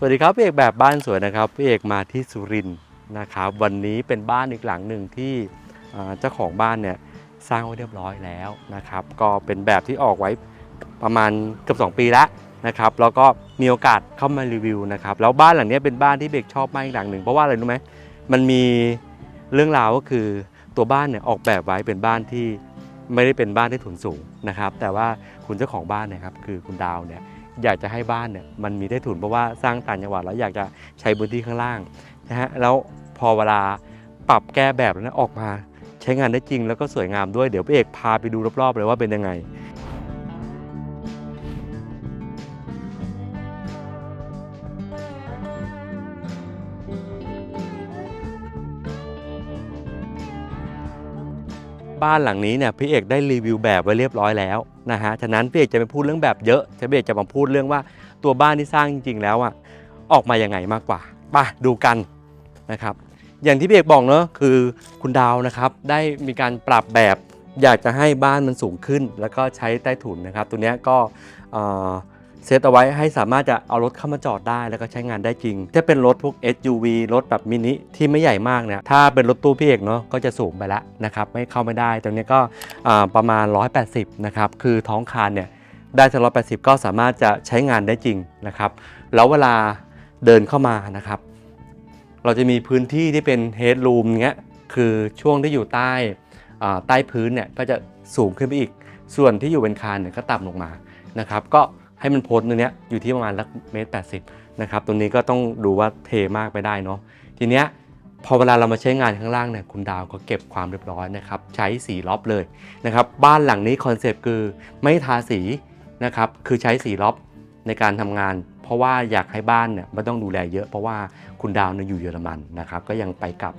สวัสดีครับพี่เอกแบบบ้านสวยนะครับพี่เอกมาที่สุรินทร์นะครับวันนี้เป็นบ้านอีกหลังหนึ่งที่เจ้าของบ้านเนี่ยสร้างไว้เรียบร้อยแล้วนะครับ ก็เป็นแบบที่ออกไว้ประมาณเกือบ2 ปีแล้วนะครับ แล้วก็มีโอกาสเข้ามารีวิวนะครับแล้วบ้านหลังนี้เป็นบ้านที่เบกชอบมากอีกหลังหนึ่งเพราะว่าอะไรรู้ไหมมันมีเรื่องราวก็คือตัวบ้านเนี่ยออกแบบไว้เป็นบ้านที่ไม่ได้เป็นบ้านที่ถุนสูงนะครับ แต่ว่าคุณเจ้าของบ้านเนี่ยครับคือคุณดาวเนี่ย อยากจะให้บ้านเนี่ยมันมีได้ถุนเพราะว่าสร้างต่างจังหวัดแล้วอยากจะใช้พื้นที่ข้างล่างนะฮะแล้วพอเวลาปรับแก้แบบแล้วนะออกมา ใช้งานได้จริงแล้วก็สวยงามด้วยเดี๋ยวพี่เอกพาไปดูรอบๆเลยว่าเป็นยังไง บ้านหลังนี้เนี่ยพี่เอกได้รีวิวแบบไว้เรียบร้อยแล้วนะฮะฉะนั้นพี่เอกจะไม่พูดเรื่องแบบเยอะจะพี่เอกจะมาพูดเรื่องว่าตัวบ้านที่สร้างจริง ๆ แล้วอะออกมายังไงมากกว่ามาดูกันนะครับ อย่างที่พี่เอกบอกเนอะคือคุณดาวนะครับได้มีการปรับแบบอยากจะให้บ้านมันสูงขึ้น แล้วก็ใช้ใต้ถุนนะครับ ตัวเนี้ยก็ เซตเอาไว้ให้สามารถจะเอารถเข้ามาจอดได้แล้วก็ใช้งานได้จริง ถ้าเป็นรถพวก SUV รถแบบมินิที่ไม่ใหญ่มากเนี่ยถ้าเป็นรถตู้พี่เอกเนาะก็จะสูงไปแล้วนะครับไม่เข้าไม่ได้ตรงนี้ก็ประมาณ 180นะครับคือท้องคานเนี่ยได้ถึง180 ก็สามารถจะใช้งานได้จริงนะครับแล้วเวลาเดินเข้ามานะครับเราจะมีพื้นที่ที่เป็นเฮดรูมเงี้ยคือช่วงที่อยู่ใต้ใต้พื้นเนี่ยก็จะสูงขึ้นไปอีก ส่วนที่อยู่เป็นคานเนี่ยก็ต่ำลงมานะครับ ก็ ให้มันพ้นตรงเนี้ยอยู่ที่ประมาณลักเมตรแปดสิบนะครับตรงนี้ก็ต้องดูว่าเทมากไปได้เนาะทีเนี้ยพอเวลาเรามาใช้งานข้างล่างเนี่ยคุณดาวก็เก็บความเรียบร้อยนะครับใช้สีล็อบเลยนะครับบ้านหลังนี้คอนเซปต์คือไม่ทาสีนะครับคือใช้สีล็อบในการทำงาน เพราะว่าอยากให้บ้านเนี่ยไม่ต้องดูแลเยอะเพราะว่าคุณดาวเนี่ยอยู่เยอรมันนะครับก็ยังไปกลับ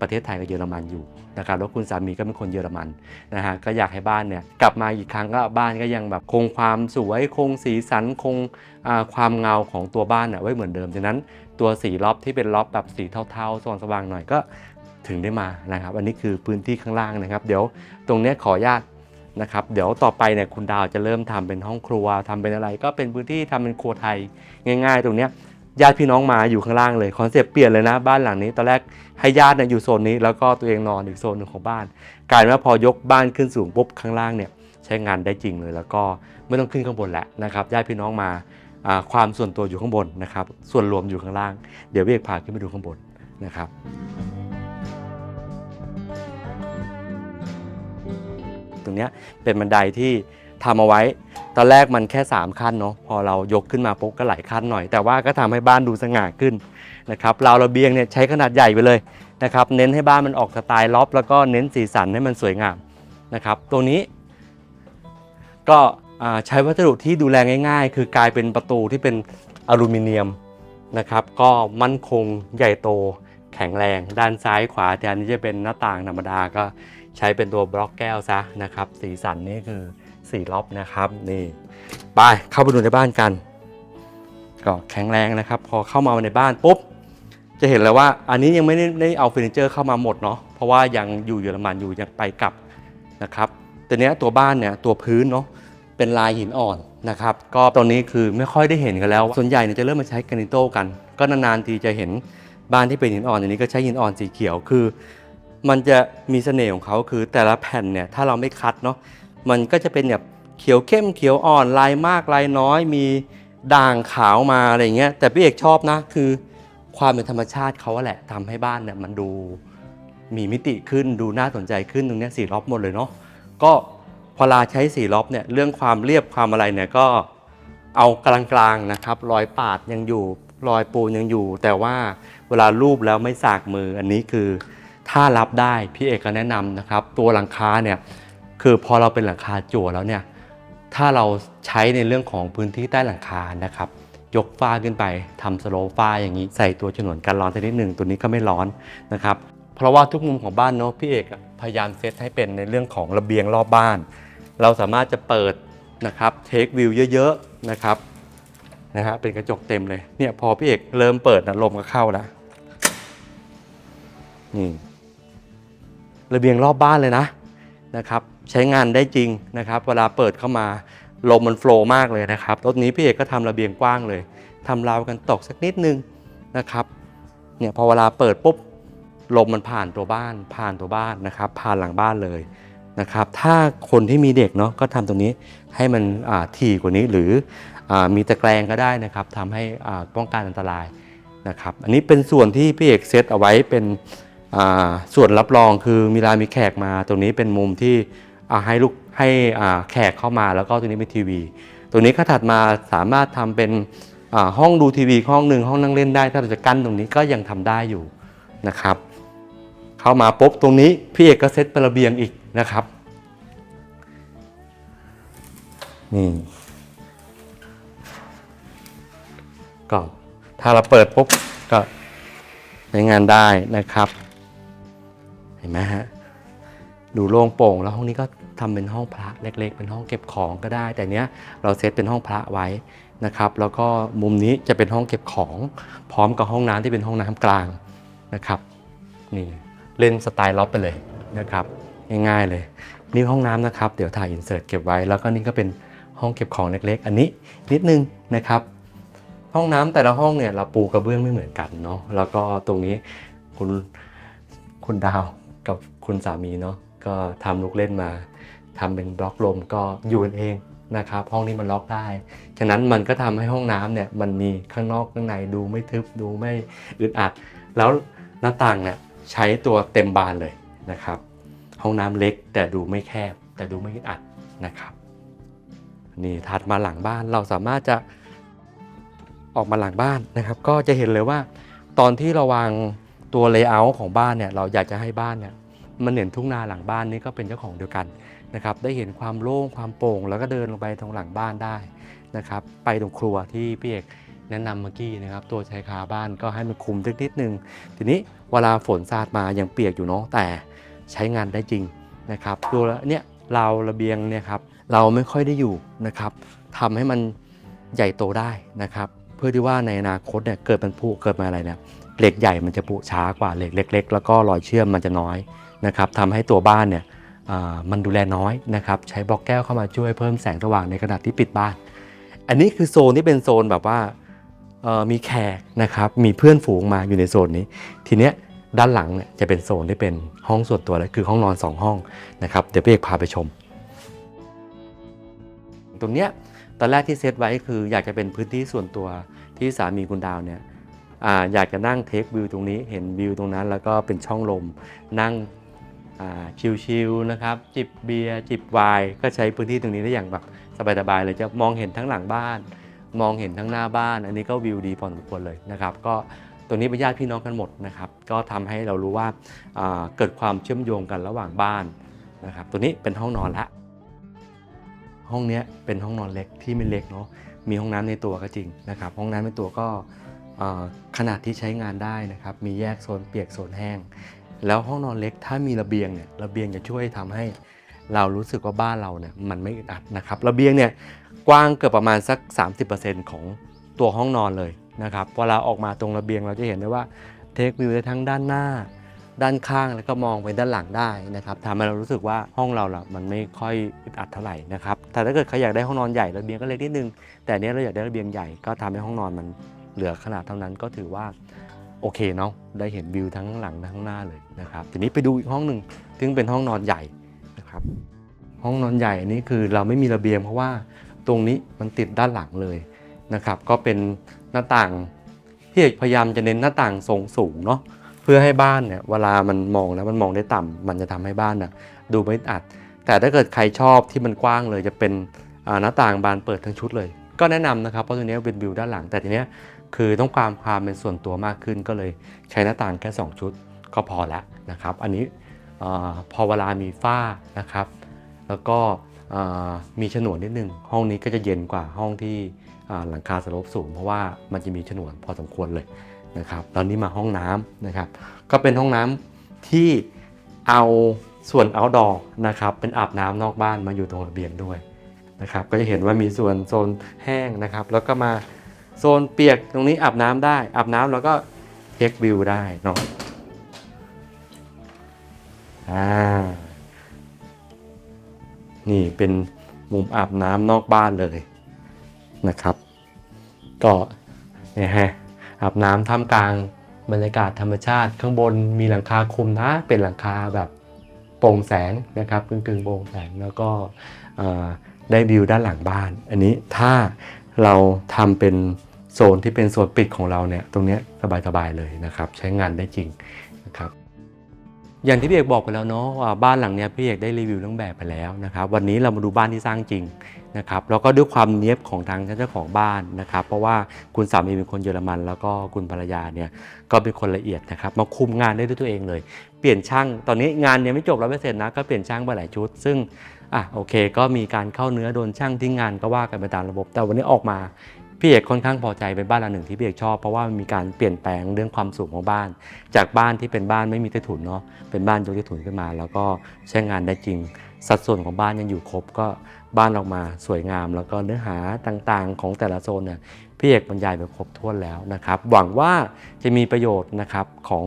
ประเทศไทยกับเยอรมันอยู่นะครับแล้วคุณสามีก็เป็นคนเยอรมันนะฮะก็อยากให้บ้านเนี่ยกลับมาอีกครั้งก็บ้านก็ยังแบบคงความสวยคงสีสันคงความเงาของตัวบ้านน่ะไว้เหมือนเดิมฉะนั้นตัวสีล็อบที่เป็นล็อบแบบสีเทาๆสว่างสว่างๆหน่อยก็ถึงได้มานะครับ อันนี้คือพื้นที่ข้างล่างนะครับ เดี๋ยวตรงนี้ขออนุญาตนะครับเดี๋ยวต่อไปเนี่ยคุณดาวจะเริ่มทำเป็นห้องครัวทำเป็นอะไร ก็เป็นพื้นที่ทำเป็นครัวไทยง่าย ๆ ตรงเนี้ย ญาติพี่น้องมาอยู่ข้างล่างเลยคอนเซปต์เปลี่ยนเลยนะบ้านหลังนี้ตอนแรกให้ญาติเนี่ยอยู่โซนนี้แล้วก็ตัวเองนอนอีกโซนหนึ่งของบ้านกลายเป็นว่าพอยกบ้านขึ้นสูงปุ๊บข้างล่างเนี่ยใช้งานได้จริงเลย แล้วก็ไม่ต้องขึ้นข้างบนแหละนะครับญาติพี่น้องมาความส่วนตัวอยู่ข้างบนนะครับส่วนรวมอยู่ข้างล่าง เดี๋ยวเอกพาขึ้นไปดูข้างบนนะครับตรงนี้เป็นบันไดที่ทำเอาไว้ ตอนแรกมันแค่ 3 ขั้นเนาะพอเรายกขึ้นมาปุ๊บก็หลายขั้นหน่อย แต่ว่าก็ทำให้บ้านดูสง่าขึ้นนะครับราวระเบียงเนี่ยใช้ขนาดใหญ่ไปเลยนะครับเน้นให้บ้านมันออกสไตล์ล็อบแล้วก็เน้นสีสันให้มันสวยงามนะครับตรงนี้ ก็ใช้วัสดุที่ดูแลง่าย ๆ คือกลายเป็นประตูที่เป็นอลูมิเนียมนะครับก็มั่นคงใหญ่โตแข็งแรง ด้านซ้ายขวาแทนที่จะเป็นหน้าต่างธรรมดาก็ใช้เป็นตัวบล็อกแก้วซะนะครับสีสันนี่คือ สีล็อบนะครับนี่ไปเข้าไปดูในบ้านกัน ก็แข็งแรงนะครับ พอเข้ามาในบ้านปุ๊บจะเห็นเลยวว่าอันนี้ยังไม่ได้ไดเอาเฟอร์นิเจอร์เข้ามาหมดเนาะเพราะว่ายังอยู่เยอรมันอยู่ยังไปกลับนะครับแต่เนี้ยตัวบ้านเนี่ยตัวพื้นเนาะเป็นลายหินอ่อนนะครับก็ตอนนี้คือไม่ค่อยได้เห็นกันแล้ว ส่วนใหญ่เนี่ยจะเริ่มมาใช้กรานิโต้กัน ก็นานๆทีจะเห็นบ้านที่เป็นหินอ่อนอย่างนี้ก็ใช้หินอ่อนสีเขียวคือ มันจะมีเสน่ห์ของเขาคือแต่ละแผ่นเนี่ยถ้าเราไม่คัดเนาะ มันก็จะเป็นแบบเขียวเข้มเขียวอ่อนลายมากลายน้อย มีด่างขาวมาอะไรเงี้ยแต่พี่เอกชอบนะคือ ความเป็นธรรมชาติเขาแหละทำให้บ้านเนี่ยมันดูมีมิติขึ้นดูน่าสนใจขึ้นตรงเนี้ยสีล็อบหมดเลยเนาะก็พอลาใช้สีล็อบเนี่ยเรื่องความเรียบความอะไรเนี่ยก็เอากลางๆนะครับ รอยปาดยังอยู่รอยปูนยังอยู่ แต่ว่าเวลารูปแล้วไม่สากมืออันนี้คือถ้ารับได้พี่เอกก็แนะนำนะครับ ตัวหลังคาเนี่ย คือพอเราเป็นหลังคาจั่วแล้วเนี่ยถ้าเราใช้ในเรื่องของพื้นที่ใต้หลังคานะครับ ยกฝ้าขึ้นไปทำสโลว์ฝ้าอย่างนี้ใส่ตัวฉนวนกันร้อนชนิดหนึ่งตัวนี้ก็ไม่ร้อนนะครับเพราะว่าทุกมุมของบ้านเนาะพี่เอกพยายามเซตให้เป็นในเรื่องของระเบียงรอบบ้าน เราสามารถจะเปิดนะครับเทควิวเยอะๆนะครับนะฮะเป็นกระจกเต็มเลยเนี่ยพอพี่เอกเริ่มเปิดนะลมก็เข้าแล้วนี่ระเบียงรอบบ้านเลยนะ นะครับใช้งานได้จริงนะครับ เวลาเปิดเข้ามาลมมันโฟล์มากเลยนะครับรถนี้พี่เอกก็ทำระเบียงกว้างเลยทำราวกันตกสักนิดนึงนะครับเนี่ยพอเวลาเปิดปุ๊บลมมันผ่านตัวบ้าน ผ่านตัวบ้านนะครับ ผ่านหลังบ้านเลยนะครับ ถ้าคนที่มีเด็กเนาะก็ทำตรงนี้ให้มันถี่กว่านี้หรืออมีตะแกรงก็ได้นะครับทำให้ป้องกันอันตรายนะครับ อันนี้เป็นส่วนที่พี่เอกเซตเอาไว้เป็น ส่วนรับรองคือมีลามีแขกมา ตรงนี้เป็นมุมที่ให้ลูกให้แขกเข้ามาแล้วก็ตรงนี้เป็นทีวีตัวนี้ก็ถัดมาสามารถทำเป็นห้องดูทีวีห้องหนึ่งห้องนั่งเล่นได้ ถ้าเราจะกั้นตรงนี้ก็ยังทำได้อยู่นะครับ เข้ามาปุ๊บตรงนี้พี่เอกก็เซตเป็นระเบียงอีกนะครับนี่ก็ถ้าเราเปิดปุ๊บก็ใช้งานได้นะครับ ห็นไหมฮะดูโล่งโปร่งแล้วห้องนี้ก็ทำเป็นห้องพระเล็ก ๆ เป็นห้องเก็บของก็ได้ แต่เนี้ยเราเซตเป็นห้องพระไว้นะครับ แล้วก็มุมนี้จะเป็นห้องเก็บของพร้อมกับห้องน้ำที่เป็นห้องน้ำกลางนะครับนี่เล่นสไตล์ล็อบไปเลยนะครับง่ายๆเลย นี่ห้องน้ำนะครับ เดี๋ยวถ่ายอินเสิร์ตเก็บไว้ แล้วก็นี่ก็เป็นห้องเก็บของเล็ก ๆ อันนี้นิดนึงนะครับ ห้องน้ำแต่ละห้องเนี่ยเราปูกระเบื้องไม่เหมือนกันเนาะแล้วก็ตรงนี้คุณคุณดาว กับคุณสามีเนาะก็ทำลูกเล่นมาทำเป็นบล็อกลมก็อยู่กันเองนะครับห้องนี้มันล็อกได้ ฉะนั้นมันก็ทำให้ห้องน้ำเนี่ยมันมีข้างนอกข้างในดูไม่ทึบดูไม่อึดอัด แล้วหน้าต่างเนี่ยใช้ตัวเต็มบานเลยนะครับ ห้องน้ำเล็กแต่ดูไม่แคบ แต่ดูไม่อึดอัดนะครับ นี่ถัดมาหลังบ้านเราสามารถจะออกมาหลังบ้านนะครับ ก็จะเห็นเลยว่า ตอนที่เราวาง ตัวเลเยอร์ของบ้านเนี่ยเราอยากจะให้บ้านเนี่ยมันเห็นทุ่งนาหลังบ้านนี่ก็เป็นเจ้าของเดียวกันนะครับได้เห็นความโล่งความโปร่ง แล้วก็เดินลงไปตรงหลังบ้านได้นะครับไปตรงครัวที่พี่เอกแนะนำเมื่อกี้นะครับตัวชายคาบ้านก็ให้มันคุมสักนิดนึง ทีนี้เวลาฝนสาดมายังเปียกอยู่เนาะแต่ใช้งานได้จริงนะครับตัวเนี่ยเราวระเบียงเนี่ยครับเราไม่ค่อยได้อยู่นะครับทำให้มันใหญ่โตได้นะครับ เพื่อที่ว่าในอนาคตเนี่ยเกิดมันผุเกิดมาอะไรเนี่ย เหล็กใหญ่มันจะผุช้ากว่าเหล็กเล็ก ๆ แล้วก็รอยเชื่อมมันจะน้อยนะครับทำให้ตัวบ้านเนี่ยมันดูแลน้อยนะครับใช้บล็อกแก้วเข้ามาช่วยเพิ่มแสงสว่างในขณะที่ปิดบ้าน อันนี้คือโซนที่เป็นโซนแบบว่ามีแขกนะครับมีเพื่อนฝูงมาอยู่ในโซนนี้ ทีเนี้ยด้านหลังเนี่ยจะเป็นโซนที่เป็นห้องส่วนตัวแล้วคือห้องนอน 2 ห้องนะครับเดี๋ยวพี่เอกพาไปชม ตรงเนี้ยตอนแรกที่เซตไว้คืออยากจะเป็นพื้นที่ส่วนตัวที่สามีคุณดาวเนี่ย ออยากจะนั่งเทควิวตรงนี้เห็นวิวตรงนั้น แล้วก็เป็นช่องลมนั่งชิลๆนะครับ จิบเบียร์จิบไวน์ก็ใช้พื้นที่ตรงนี้ได้อย่างแบบสบายๆเลยจะมองเห็นทั้งหลังบ้าน มองเห็นทั้งหน้าบ้าน อันนี้ก็วิวดีพอสมควรเลยนะครับ ก็ตรงนี้เป็นญาติพี่น้องกันหมดนะครับ ก็ทำให้เรารู้ว่าาเกิดความเชื่อมโยงกันระหว่างบ้านนะครับ ตัวนี้เป็นห้องนอนละห้องเนี้ยเป็นห้องนอนเล็กที่ไม่เล็กเนาะมีห้องน้ำในตัวก็จริงนะครับ ห้องน้ำในตัวก็ ขนาดที่ใช้งานได้นะครับ มีแยกโซนเปียกโซนแห้ง แล้วห้องนอนเล็กถ้ามีระเบียงเนี่ยระเบียงจะช่วยทำให้เรารู้สึกว่าบ้านเราเนี่ยมันไม่อึดอัดนะครับระเบียงเนี่ยกว้างเกือบประมาณสัก 30%ของตัวห้องนอนเลยนะครับเวลาออกมาตรงระเบียงเราจะเห็นได้ว่าเทควิวได้ทั้งด้านหน้า ด้านข้างแล้วก็มองไปด้านหลังได้นะครับทำให้เรารู้สึกว่าห้องเราล่ะมันไม่ค่อยอึดอัดเท่าไหร่นะครับแต่ถ้าเกิดใครอยากได้ห้องนอนใหญ่ระเบียงก็เล็กนิดนึง แต่อันเนี้ยเราอยากได้ระเบียงใหญ่ก็ทำให้ห้องนอนมัน เหลือขนาดเท่านั้นก็ถือว่าโอเคเนาะได้เห็นวิวทั้งหลังทั้งหน้าเลยนะครับทีนี้ไปดูอีกห้องหนึ่งซึ่งเป็นห้องนอนใหญ่นะครับ ห้องนอนใหญ่นี่คือเราไม่มีระเบียงเพราะว่าตรงนี้มันติดด้านหลังเลยนะครับ ก็เป็นหน้าต่างพี่เอกพยายามจะเน้นหน้าต่างทรงสูงเนาะเพื่อให้บ้านเนี่ยเวลามันมองแล้วมันมองได้ต่ำมันจะทำให้บ้านน่ะดูไม่อัด แต่ถ้าเกิดใครชอบที่มันกว้างเลยจะเป็นหน้าต่างบานเปิดทั้งชุดเลย ก็แนะนำนะครับเพราะตัวเนี้ยเป็นวิวด้านหลังแต่ทีเนี้ย คือต้องการความเป็นส่วนตัวมากขึ้นก็เลยใช้หน้าต่างแค่ 2 ชุดก็พอแล้วนะครับ อันนี้อพอเวลามีฝ้านะครับ แล้วก็มีฉนวนนิดนึง ห้องนี้ก็จะเย็นกว่าห้องที่หลังคาสโลปสูง เพราะว่ามันจะมีฉนวนพอสมควรเลยนะครับแล้วนี่มาห้องน้ำนะครับ ก็เป็นห้องน้ำที่เอาส่วน outdoor นะครับ เป็นอาบน้ำนอกบ้านมาอยู่ตรงระเบียงด้วยนะครับ ก็จะเห็นว่ามีส่วนโซนแห้งนะครับ แล้วก็มา โซนเปียกตรงนี้อาบน้ำได้ อาบน้ำแล้วก็เทควิวได้เนาะอ่านี่เป็นมุมอาบน้ำนอกบ้านเลยนะครับ ก็เนี่ยฮะอาบน้ำท่ามกลางบรรยากาศธรรมชาติข้างบนมีหลังคาคุมนะ เป็นหลังคาแบบโปร่งแสงนะครับกึ่งๆโปร่งแสงแล้วก็ได้วิวด้านหลังบ้าน อันนี้ถ้า เราทำเป็นโซนที่เป็นโซนปิดของเราเนี่ยตรงนี้ยสบายๆเลยนะครับ ใช้งานได้จริงนะครับอย่างที่พี่เอกบอกไปแล้วเนาะว่าบ้านหลังเนี้ยพี่เอกได้รีวิวเรื่องแบบไปแล้วนะครับวันนี้เรามาดูบ้านที่สร้างจริงนะครับแล้วก็ด้วยความเนี้ยบของทางเจ้าของบ้านนะครับ เพราะว่าคุณสามีเป็นคนเยอรมัน แล้วก็คุณภรรยาเนี่ยก็เป็นคนละเอียดนะครับมาคุมงานได้ด้วยตัวเองเลย เปลี่ยนช่างตอนนี้งานยังไม่จบร้อยเปอร์เซ็นต์นะก็เปลี่ยนช่างไปหลายชุด ซึ่งอะโอเค ก็มีการเข้าเนื้อโดนช่างทิ้งงานก็ว่ากันไปตามระบบ แต่วันนี้ออกมาพี่เอกค่อนข้างพอใจเป็นบ้านหลังหนึ่งที่พี่เอกชอบเพราะว่ามันมีการเปลี่ยนแปลงเรื่องความสูงของบ้าน จากบ้านที่เป็นบ้านไม่มีใต้ถุนเนาะเป็นบ้านยกใต้ถุนขึ้นมา แล้วก็ใช้งานได้จริง สัดส่วนของบ้านยังอยู่ครบก็บ้านออกมาสวยงาม แล้วก็เนื้อหาต่างๆ ของแต่ละโซนเนี่ยพี่เอกบรรยายไปครบถ้วนแล้วนะครับหวังว่าจะมีประโยชน์นะครับของ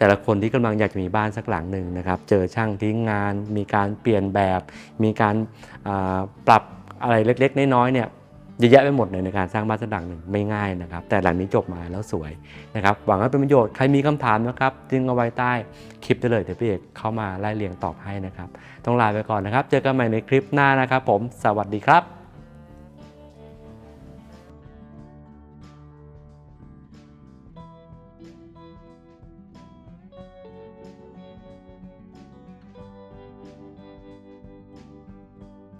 แต่ละคนที่กำลังอยากจะมีบ้านสักหลังหนึ่งนะครับ เจอช่างทิ้งงาน มีการเปลี่ยนแบบ มีการปรับอะไรเล็กๆ น้อยๆเนี่ยเยอะแยะไปหมดเลยในการสร้างบ้านสักหลังหนึ่งไม่ง่ายนะครับ แต่หลังนี้จบมาแล้วสวยนะครับหวังว่าเป็นประโยชน์ใครมีคำถามนะครับจึงเอาไว้ใต้คลิปได้เลยเดี๋ยวพี่เอกเข้ามาไล่เรียงตอบให้นะครับต้องลาไปก่อนนะครับ เจอกันใหม่ในคลิปหน้านะครับ ผมสวัสดีครับ